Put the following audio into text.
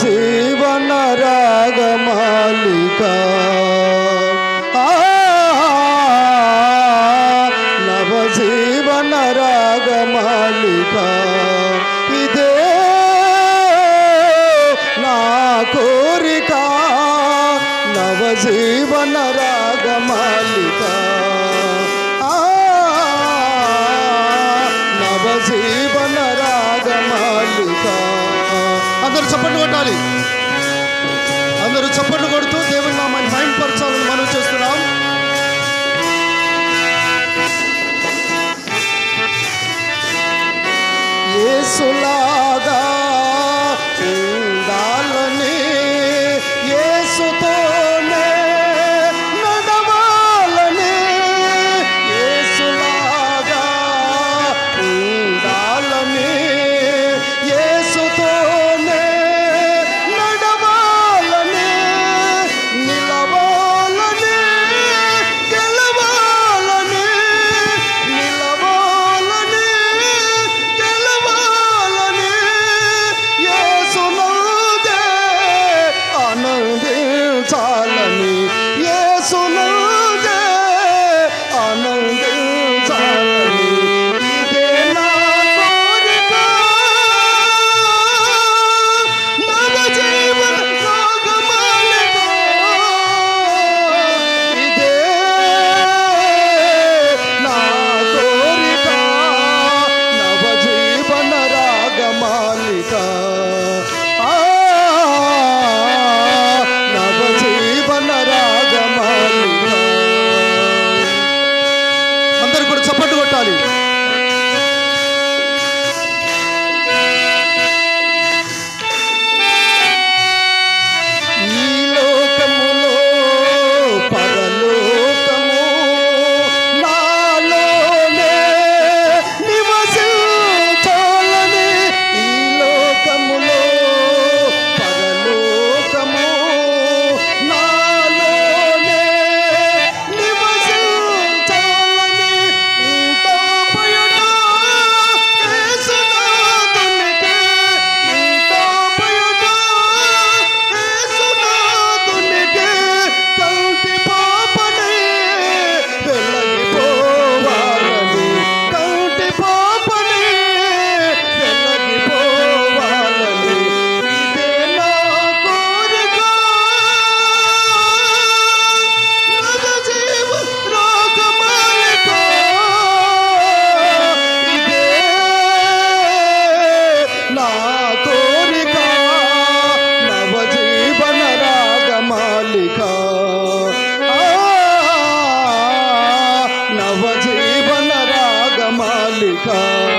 జీవన రాగమాలిక నవ జీవన రాగమాలిక ఇదే నా కోరిక నవ జీవన రాగమాలికా చప్పట్లు కొట్టాలి. అందరూ చప్పట్లు కొడుతూ దేవుని నామాన్ని మైండ్పరచాలని మనం చేస్తున్నాం. ఏసులా come.